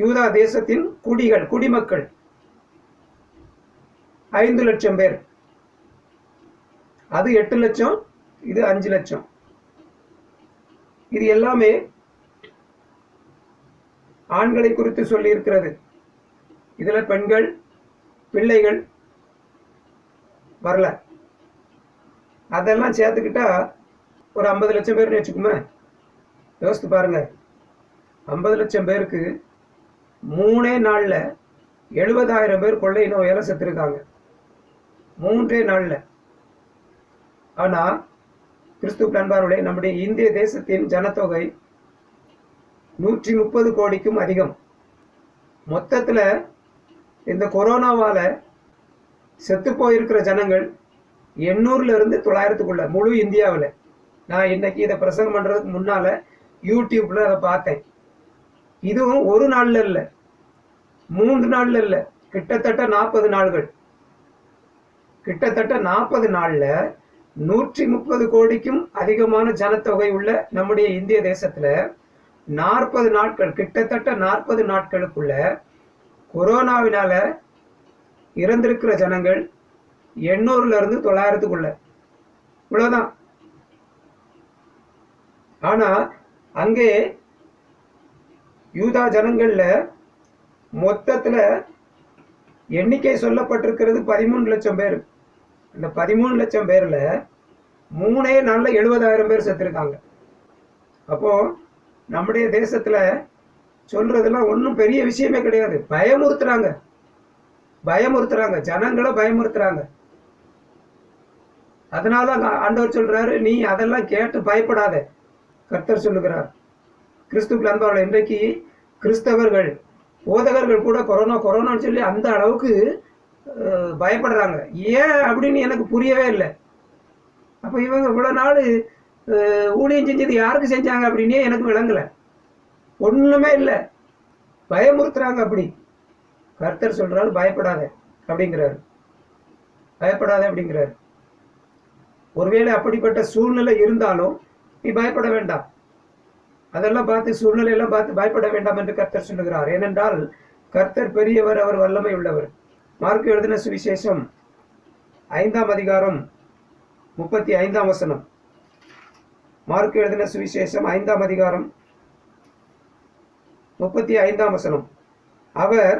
யூதா தேசத்தின் குடிகள் குடிமக்கள். ஐந்து லட்சம் பேர். அது எட்டு லட்சம் இது அஞ்சு லட்சம். இது எல்லாமே ஆண்களை குறித்து சொல்லி இருக்கிறது இதுல பெண்கள் பிள்ளைகள் வரல. அதெல்லாம் சேர்த்துக்கிட்டா ஒரு ஐம்பது லட்சம் பேர்னு வச்சுக்குமே. யோசித்து பாருங்கள் ஐம்பது லட்சம் பேருக்கு மூணே நாளில் எழுபதாயிரம் பேர் கொள்ளை நோயால் செத்துருக்காங்க. மூன்றே நாளில். ஆனால் கிறிஸ்து நண்பர்களே நம்முடைய இந்திய தேசத்தின் ஜனத்தொகை நூற்றி முப்பது கோடிக்கும் அதிகம். மொத்தத்தில் இந்த கொரோனாவால் செத்து போயிருக்கிற ஜனங்கள் எண்ணூறுலேருந்து தொள்ளாயிரத்துக்குள்ள முழு இந்தியாவில். நான் இன்னைக்கு இதை பிரசங்கம் பண்ணுறதுக்கு முன்னால் யூடியூப்பில் அதை பார்த்தேன். இதுவும் ஒரு நாள்ல இல்லை. மூன்று நாள்ல இல்லை. கிட்டத்தட்ட நாற்பது நாள்கள். கிட்டத்தட்ட நாற்பது நாள்ல நூற்றி முப்பது கோடிக்கும் அதிகமான ஜனத்தொகை உள்ள நம்முடைய இந்திய தேசத்துல நாற்பது நாட்கள் கிட்டத்தட்ட நாற்பது நாட்களுக்குள்ள கொரோனாவினால இறந்திருக்கிற ஜனங்கள் எண்ணூறுல இருந்து தொள்ளாயிரத்துக்குள்ள. இவ்வளவுதான். ஆனா அங்கே யூதா ஜனங்களில் மொத்தத்தில் எண்ணிக்கை சொல்லப்பட்டிருக்கிறது பதிமூணு லட்சம் பேர். அந்த பதிமூணு லட்சம் பேரில் மூணே நாளில் எழுபதாயிரம் பேர் செத்துருக்காங்க. அப்போது நம்முடைய தேசத்தில் சொல்கிறதுலாம் ஒன்றும் பெரிய விஷயமே கிடையாது. பயமுறுத்துறாங்க. பயமுறுத்துறாங்க. ஜனங்களை பயமுறுத்துறாங்க. அதனால அங்க ஆண்டவர் சொல்கிறாரு நீ அதெல்லாம் கேட்டு பயப்படாத. கர்த்தர் சொல்லுகிறார். கிறிஸ்துக்கு அன்பாளர் இன்றைக்கு கிறிஸ்தவர்கள் போதகர்கள் கூட கொரோனா கொரோனான்னு சொல்லி அந்த அளவுக்கு பயப்படுறாங்க. ஏன் அப்படின்னு எனக்கு புரியவே இல்லை. அப்போ இவங்க இவ்வளோ நாள் ஊழியம் செஞ்சது யாருக்கு செஞ்சாங்க அப்படின்னே எனக்கு விளங்கலை. ஒன்றுமே இல்லை. பயமுறுத்துறாங்க அப்படி. கர்த்தர் சொல்கிறாரு பயப்படாத அப்படிங்கிறாரு. பயப்படாத அப்படிங்கிறாரு. ஒருவேளை அப்படிப்பட்ட சூழ்நிலை இருந்தாலும் நீ பயப்பட வேண்டாம். அதெல்லாம் பார்த்து சூழ்நிலையெல்லாம் பார்த்து பயப்பட வேண்டாம் என்று கர்த்தர் சொல்லுகிறார். ஏனென்றால் கர்த்தர் பெரியவர் அவர் வல்லமை உள்ளவர். மார்க் எழுதின சுவிசேஷம் ஐந்தாம் அதிகாரம் முப்பத்தி ஐந்தாம் வசனம். மார்க் எழுதின சுவிசேஷம் ஐந்தாம் அதிகாரம் முப்பத்தி ஐந்தாம் வசனம். அவர்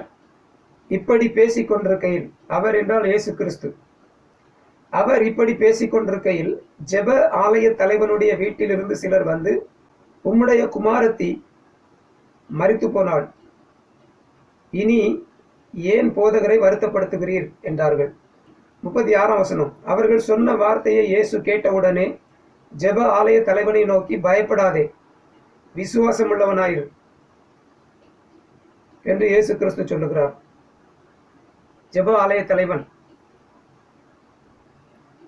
இப்படி பேசிக் கொண்டிருக்கையில் அவர் என்றால் இயேசு கிறிஸ்து. அவர் இப்படி பேசிக் கொண்டிருக்கையில் ஜெப ஆலய தலைவனுடைய வீட்டிலிருந்து சிலர் வந்து உம்முடைய குமாரத்தி மறித்து போனாள். இனி ஏன் போதகரை வருத்தப்படுத்துகிறீர்? என்றார்கள். முப்பத்தி ஆறாம் வசனம். அவர்கள் சொன்ன வார்த்தையை இயேசு கேட்டவுடனே ஜெப ஆலய தலைவனை நோக்கி பயப்படாதே. விசுவாசமுள்ளவனாயிரு. என்று இயேசு கிறிஸ்து சொல்லுகிறார். ஜெப ஆலய தலைவன்.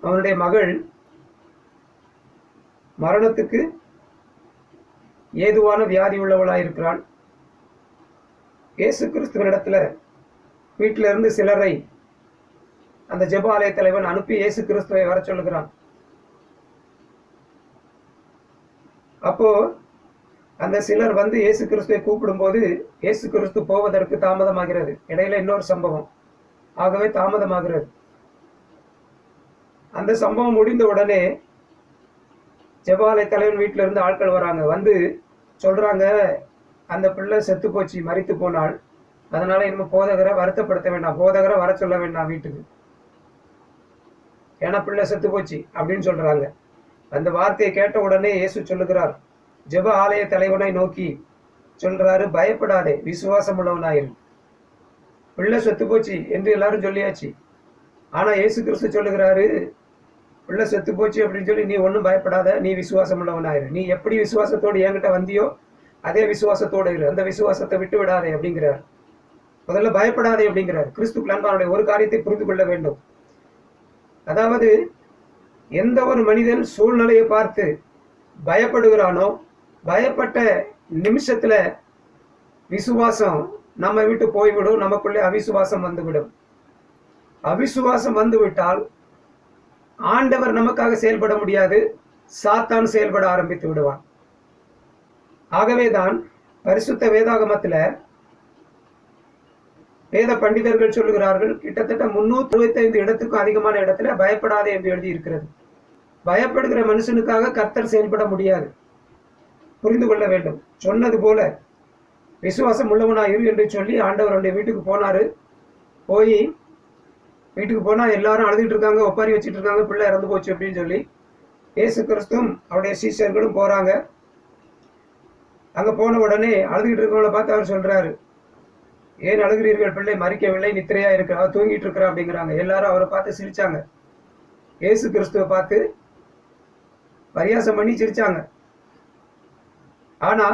அவனுடைய மகள் மரணத்துக்கு ஏதுவான வியாதி உள்ளவளாயிருக்கிறாள். இயேசு கிறிஸ்துவனிடத்தில் வீட்டில் இருந்து சிலரை அந்த ஜெப ஆலய தலைவன் அனுப்பி இயேசு கிறிஸ்துவை வர சொல்லுகிறான். அப்போ அந்த சிலர் வந்து இயேசு கிறிஸ்துவை கூப்பிடும்போது இயேசு கிறிஸ்து போவதற்கு தாமதமாகிறது. இடையில இன்னொரு சம்பவம். ஆகவே தாமதமாகிறது. அந்த சம்பவம் முடிந்த உடனே ஜெபாலய தலைவன் வீட்டில இருந்து ஆட்கள் வராங்க. வந்து சொல்றாங்க அந்த பிள்ளை செத்து போச்சு மறித்து போனால் அதனால இனிமே போதகரை வருத்தப்படுத்த வேண்டாம். போதகரை வர சொல்ல வேண்டாம் வீட்டுக்கு. ஏன்னா பிள்ளை செத்து போச்சு அப்படின்னு சொல்றாங்க. அந்த வார்த்தையை கேட்ட உடனே இயேசு சொல்லுகிறார் ஜெப ஆலய தலைவனை நோக்கி சொல்றாரு பயப்படாதே விசுவாசம் உள்ளவனாயிரு பிள்ளை செத்து போச்சு என்று எல்லாரும் சொல்லியாச்சு. ஆனா இயேசு கிறிஸ்து சொல்லுகிறாரு பிள்ளை செத்து போச்சு அப்படின்னு சொல்லி நீ ஒன்றும் பயப்படாத நீ விசுவாசம் உள்ளவனாயிரு நீ எப்படி விசுவாசத்தோடு என்கிட்ட வந்தியோ அதே விசுவாசத்தோடு இரு. அந்த விசுவாசத்தை விட்டு விடாதே அப்படிங்கிறார். முதல்ல பயப்படாதே அப்படிங்கிறார். கிறிஸ்து அன்பானுடைய ஒரு காரியத்தை புரிந்து கொள்ள வேண்டும். அதாவது எந்த ஒரு மனிதன் சூழ்நிலையை பார்த்து பயப்படுகிறானோ பயப்பட்ட நிமிஷத்தில் விசுவாசம் நம்ம விட்டு போய்விடும். நமக்குள்ளே அவிசுவாசம் வந்துவிடும். அவிசுவாசம் வந்துவிட்டால் ஆண்டவர் நமக்காக செயல்பட முடியாது. சாத்தான் செயல்பட ஆரம்பித்து விடுவான். ஆகவேதான் பரிசுத்த வேதாகமத்தில் வேத பண்டிதர்கள் சொல்லுகிறார்கள் கிட்டத்தட்ட முன்னூத்தி அறுபத்தைந்து இடத்துக்கும் அதிகமான இடத்துல பயப்படாதே என்று எழுதியிருக்கிறது. பயப்படுகிற மனுஷனுக்காக கர்த்தர் செயல்பட முடியாது. புரிந்து கொள்ள வேண்டும். சொன்னது போல விசுவாசம் உள்ளவனாயிரு என்று சொல்லி ஆண்டவர் அவருடைய வீட்டுக்கு போனாரு. போய் வீட்டுக்கு போனால் எல்லாரும் அழுதுகிட்டு இருக்காங்க ஒப்பாரி வச்சுட்டு இருக்காங்க பிள்ளை இறந்து போச்சு அப்படின்னு சொல்லி இயேசு கிறிஸ்துவும் அவருடைய சீசர்களும் போகிறாங்க அங்கே போன உடனே அழுதுகிட்டு இருக்கவங்கள பார்த்து அவர் சொல்கிறாரு ஏன் அழுகிறீர்கள் பிள்ளை? மறிக்கவில்லை நித்திரையா இருக்கு அவர் தூங்கிட்டு இருக்கிறா அப்படிங்கிறாங்க. எல்லாரும் அவரை பார்த்து சிரிச்சாங்க. இயேசு கிறிஸ்துவை பார்த்து பரியாசம் பண்ணி சிரிச்சாங்க. ஆனா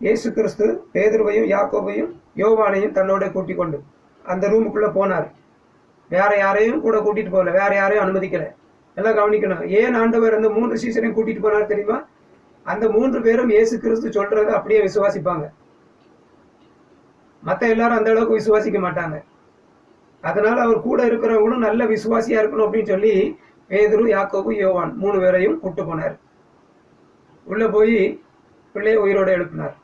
இயேசு கிறிஸ்து பேதுருவையும் யாக்கோபையும் யோவானையும் தன்னோட கூட்டிக் கொண்டு அந்த ரூமுக்குள்ள போனார். வேற யாரையும் கூட கூட்டிட்டு போகல. வேற யாரையும் அனுமதிக்கல. எல்லாம் கவனிக்கணும். ஏன் ஆண்டவர் அந்த மூன்று சீசனையும் கூட்டிட்டு போனார் தெரியுமா? அந்த மூன்று பேரும் இயேசு கிறிஸ்து சொல்றதை அப்படியே விசுவாசிப்பாங்க. மற்ற எல்லாரும் அந்த அளவுக்கு விசுவாசிக்க மாட்டாங்க. அதனால அவர் கூட இருக்கிறவங்களும் நல்ல விசுவாசியா இருக்கணும் அப்படின்னு சொல்லி பேதுரு யாக்கோபு யோவான் மூணு பேரையும் கூட்டு போனார். உள்ள போய் பிள்ளையை உயிரோட எழுப்பினார்.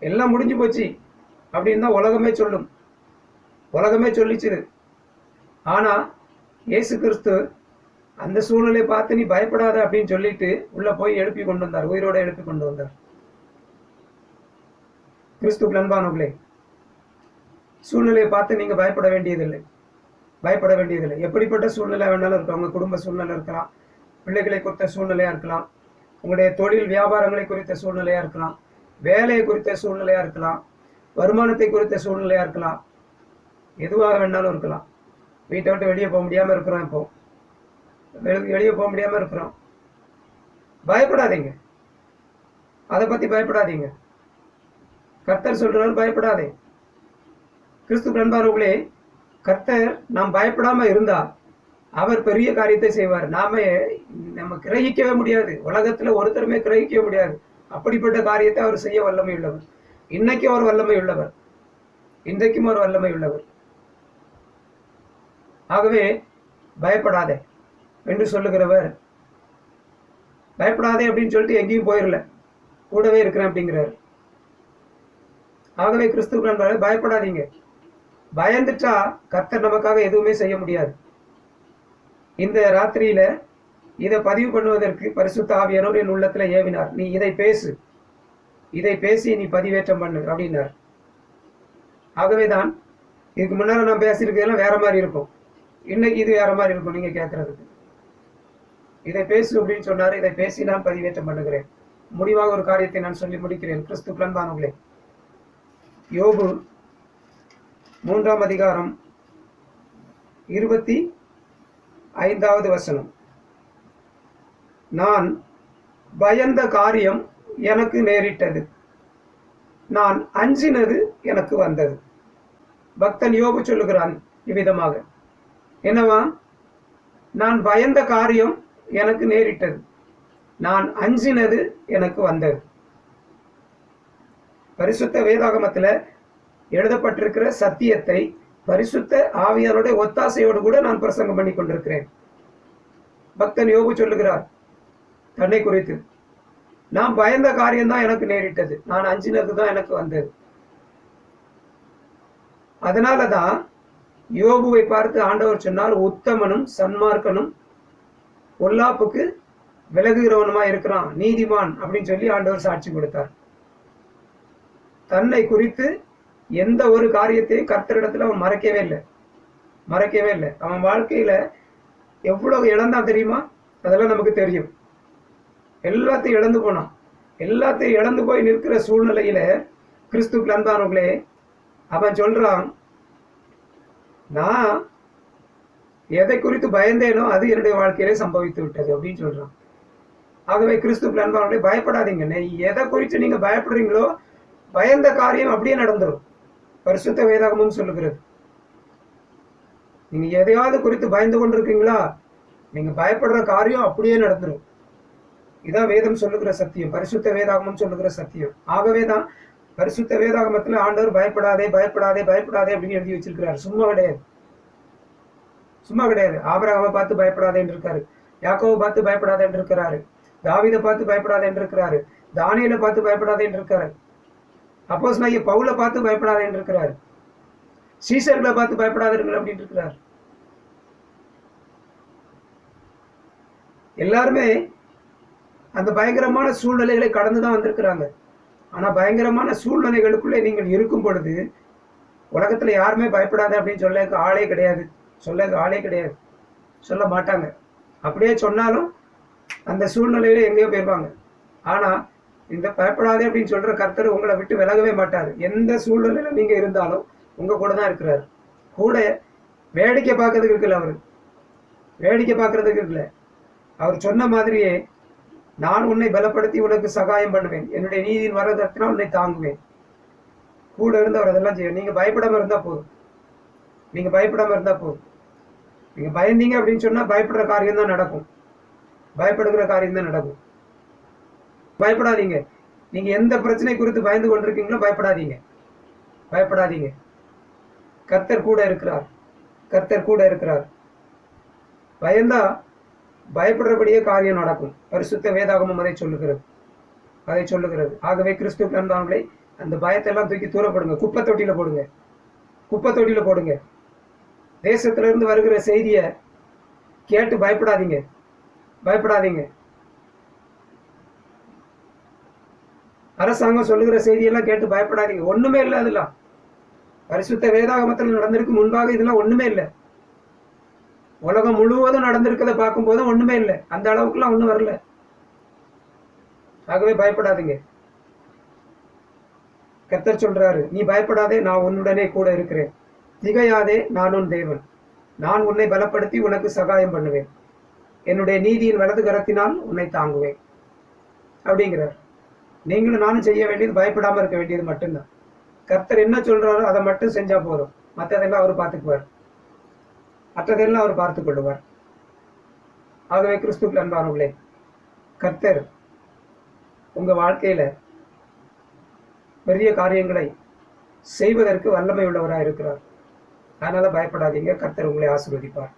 எல்லாம் முடிஞ்சு போச்சு. அப்படின்னு தான் உலகமே சொல்லும். உலகமே சொல்லிச்சு. ஆனால் இயேசு கிறிஸ்து அந்த சூழ்நிலையை பார்த்து நீ பயப்படாத அப்படின்னு சொல்லிட்டு உள்ள போய் எழுப்பி கொண்டு வந்தார். உயிரோட எழுப்பி கொண்டு வந்தார். கிறிஸ்து நண்பானவர்களே சூழ்நிலையை பார்த்து நீங்க பயப்பட வேண்டியதில்லை. பயப்பட வேண்டியதில்லை. எப்படிப்பட்ட சூழ்நிலை வேணாலும் இருக்கலாம். உங்க குடும்ப சூழ்நிலை இருக்கலாம். பிள்ளைகளை குறித்த சூழ்நிலையா இருக்கலாம். உங்களுடைய தொழில் வியாபாரங்களை குறித்த சூழ்நிலையா இருக்கலாம். வேலையை குறித்த சூழ்நிலையா இருக்கலாம். வருமானத்தை குறித்த சூழ்நிலையா இருக்கலாம். எதுவாக வேணாலும் இருக்கலாம். வீட்டை விட்டு வெளியே போக முடியாமல் இருக்கிறோம் இப்போ. வெளியே போக முடியாமல் இருக்கிறோம். பயப்படாதீங்க. அதை பத்தி பயப்படாதீங்க. கர்த்தர் சொல்றாரு பயப்படாதே. கிறிஸ்து நண்பர்களே கர்த்தர் நாம் பயப்படாம இருந்தால் அவர் பெரிய காரியத்தை செய்வார். நாம நம்ம கிரகிக்கவே முடியாது. உலகத்துல ஒருத்தருமே கிரகிக்கவே முடியாது. அப்படிப்பட்ட காரியத்தை அவர் செய்ய வல்லமை உள்ளவர். இன்னைக்கும் அவர் வல்லமை உள்ளவர். இன்றைக்கும் அவர் வல்லமை உள்ளவர். ஆகவே பயப்படாதே என்று சொல்லுகிறவர். பயப்படாதே அப்படின்னு சொல்லிட்டு எங்கேயும் போயிடல கூடவே இருக்கிறேன் அப்படிங்கிறார். ஆகவே கிறிஸ்துவ நண்பர்களே பயப்படாதீங்க. பயந்துட்டா கர்த்தர் நமக்காக எதுவுமே செய்ய முடியாது. இந்த ராத்திரியில இதை பதிவு பண்ணுவதற்கு பரிசுத்த ஆவியானவர் என் உள்ளத்துல ஏவினார். நீ இதை பேசு. இதை பேசி நீ பதிவேற்றம் பண்ணு அப்படின்னார். ஆகவேதான் இதுக்கு முன்னால நான் பேசியிருக்கிறதெல்லாம் வேற மாதிரி இருக்கும். இன்னைக்கு இது வேற மாதிரி இருக்கும் நீங்க கேட்கறதுக்கு இதை பேசு அப்படின்னு சொன்னாரு இதை பேசி நான் பதிவேற்றம் பண்ணுகிறேன் முடிவாக ஒரு காரியத்தை நான் சொல்லி முடிக்கிறேன் கிறிஸ்து பிளன்பானவர்களே யோபு மூன்றாம் அதிகாரம் இருபத்தி ஐந்தாவது வசனம். நான் பயந்த காரியம் எனக்கு நேரிட்டது. நான் அஞ்சினது எனக்கு வந்தது. பக்தன் யோபு சொல்லுகிறான் இவ்விதமாக. என்னவா? நான் பயந்த காரியம் எனக்கு நேரிட்டது. நான் அஞ்சினது எனக்கு வந்தது. பரிசுத்த வேதாகமத்தில் எழுதப்பட்டிருக்கிற சத்தியத்தை பரிசுத்த ஆவியாருடைய ஒத்தாசையோடு கூட நான் பிரசங்கம் பண்ணி கொண்டிருக்கிறேன். பக்தன் யோகு சொல்லுகிறார் தன்னை குறித்து. நான் பயந்த காரியம்தான் எனக்கு நேரிட்டது. நான் அஞ்சினது தான் எனக்கு வந்தது. அதனால தான் யோபுவை பார்த்து ஆண்டவர் சொன்னால் உத்தமனும் சன்மார்க்கனும் பொல்லாப்புக்கு விலகுகிறவனுமா இருக்கிறான் நீதிமான் அப்படின்னு சொல்லி ஆண்டவர் சாட்சி கொடுத்தார். தன்னை குறித்து எந்த ஒரு காரியத்தையும் கர்த்தரிடத்துல அவன் மறைக்கவே இல்லை. மறைக்கவே இல்லை. அவன் வாழ்க்கையில எவ்வளவு இழந்தான் தெரியுமா? அதெல்லாம் நமக்கு தெரியும். எல்லாத்தையும் இழந்து போனான். எல்லாத்தையும் இழந்து போய் நிற்கிற சூழ்நிலையில கிறிஸ்துக்கு அன்பானவர்களே அவன் சொல்றான் நான் எதை குறித்து பயந்தேனோ அது என்னுடைய வாழ்க்கையிலே சம்பவித்து விட்டது அப்படின்னு சொல்றான். ஆகவே கிறிஸ்து அன்பானவர்களே பயப்படாதீங்க. நீ எதை குறித்து நீங்க பயப்படுறீங்களோ பயந்த காரியம் அப்படியே நடந்துரும். பரிசுத்த வேதாகமும் சொல்லுகிறது. நீங்க எதையாவது குறித்து பயந்து கொண்டிருக்கீங்களா? நீங்க பயப்படுற காரியம் அப்படியே நடந்துரும். இதான் வேதம் சொல்லுகிற சத்தியம். பரிசுத்த வேதாகமும் சொல்லுகிற சத்தியம். ஆகவே தான் பரிசுத்த வேதாகமத்துல ஆண்டவர் பயப்படாதே பயப்படாதே பயப்படாதே அப்படின்னு எழுதி வச்சிருக்கிறார். சும்மா கிடையாது. சும்மா கிடையாது. ஆபரகாவை பார்த்து பயப்படாதேன்னு இருக்காரு. யாக்கோவை பார்த்து பயப்படாதேன்னு இருக்கிறாரு. தாவிதை பார்த்து பயப்படாதேன்னு இருக்கிறாரு. தானியலை பார்த்து பயப்படாதேன்னு இருக்காரு. அப்போஸ் நான் பவுலை பார்த்து பயப்படாதேன்னு இருக்கிறாரு. சீசர்களை பார்த்து பயப்படாதீர்கள் அப்படின்னு இருக்கிறார். எல்லாருமே அந்த பயங்கரமான சூழ்நிலைகளை கடந்து தான் வந்திருக்கிறாங்க. ஆனால் பயங்கரமான சூழ்நிலைகளுக்குள்ளே நீங்கள் இருக்கும் பொழுது உலகத்தில் யாருமே பயப்படாத அப்படின்னு சொல்ல ஆளே கிடையாது. சொல்ல ஆளே கிடையாது. சொல்ல மாட்டாங்க. அப்படியே சொன்னாலும் அந்த சூழ்நிலையில எங்கேயோ போயிருவாங்க ஆனால் இந்த பயப்படாதே அப்படின்னு சொல்ற கர்த்தர் உங்களை விட்டு விலகவே மாட்டார். எந்த சூழ்நிலையில நீங்க இருந்தாலும் உங்க கூட தான் இருக்கிறார். கூட வேடிக்கை பார்க்கறதுக்கு இருக்குல்ல அவர். வேடிக்கை பார்க்கறதுக்கு இருக்குல்ல. அவர் சொன்ன மாதிரியே நான் உன்னை பலப்படுத்தி உனக்கு சகாயம் பண்ணுவேன். என்னுடைய நீதியின் வரதத்தினால் உன்னை தாங்குவேன். கூட இருந்து அவர் அதெல்லாம் செய்யும் நீங்க பயப்படாம இருந்தா போதும். நீங்க பயப்படாம இருந்தா போதும். நீங்க பயந்தீங்க அப்படின்னு சொன்னா பயப்படுற காரியம் தான் நடக்கும். பயப்படுகிற காரியம் தான் நடக்கும். பயப்படாதீங்க. நீங்க எந்த பிரச்சனை குறித்து பயந்து கொண்டிருக்கீங்களோ பயப்படாதீங்க. பயப்படாதீங்க. கர்த்தர் கூட இருக்கிறார். கர்த்தர் கூட இருக்கிறார். பயந்தா பயப்படுறபடியே காரியம் நடக்கும். பரிசுத்த வேதாகமம் அதை சொல்லுகிறது. அதை சொல்லுகிறது. ஆகவே கிறிஸ்து பிறந்தவங்களை அந்த பயத்தை எல்லாம் தூக்கி தூரப்படுங்க குப்பை தொட்டியில போடுங்க. குப்பை தொட்டியில போடுங்க. தேசத்திலிருந்து வருகிற செய்தியை கேட்டு பயப்படாதீங்க. பயப்படாதீங்க. அரசாங்கம் சொல்லுகிற செய்தியெல்லாம் கேட்டு பயப்படாதீங்க. ஒண்ணுமே இல்லை அதெல்லாம். பரிசுத்த வேதாகமத்தில் நடந்திருக்கு முன்பாக இதெல்லாம் ஒண்ணுமே இல்லை. உலகம் முழுவதும் நடந்திருக்கிறத பார்க்கும்போது ஒண்ணுமே இல்லை. அந்த அளவுக்குலாம் ஒன்றும் வரல. ஆகவே பயப்படாதீங்க. கர்த்தர் சொல்றாரு நீ பயப்படாதே நான் உன்னுடனே கூட இருக்கிறேன். திகையாதே நான் உன் தேவன். நான் உன்னை பலப்படுத்தி உனக்கு சகாயம் பண்ணுவேன். என்னுடைய நீதியின் வலது கரத்தினால் உன்னை தாங்குவேன். அப்படிங்கிறார். நீங்களும் நானும் செய்ய வேண்டியது பயப்படாமல் இருக்க வேண்டியது மட்டும்தான். கர்த்தர் என்ன சொல்றாரோ அதை மட்டும் செஞ்சா போதும். மற்றதெல்லாம் அவர் பார்த்துக்குவார். மற்றதெல்லாம் அவர் பார்த்து கொள்ளுவார். ஆகவே கிறிஸ்துக்கள் அன்பானவர்களே கர்த்தர் உங்க வாழ்க்கையில பெரிய காரியங்களை செய்வதற்கு வல்லமை உள்ளவராக இருக்கிறார் அதனால பயப்படாதீங்க கர்த்தர் உங்களை ஆசீர்வதிப்பார்.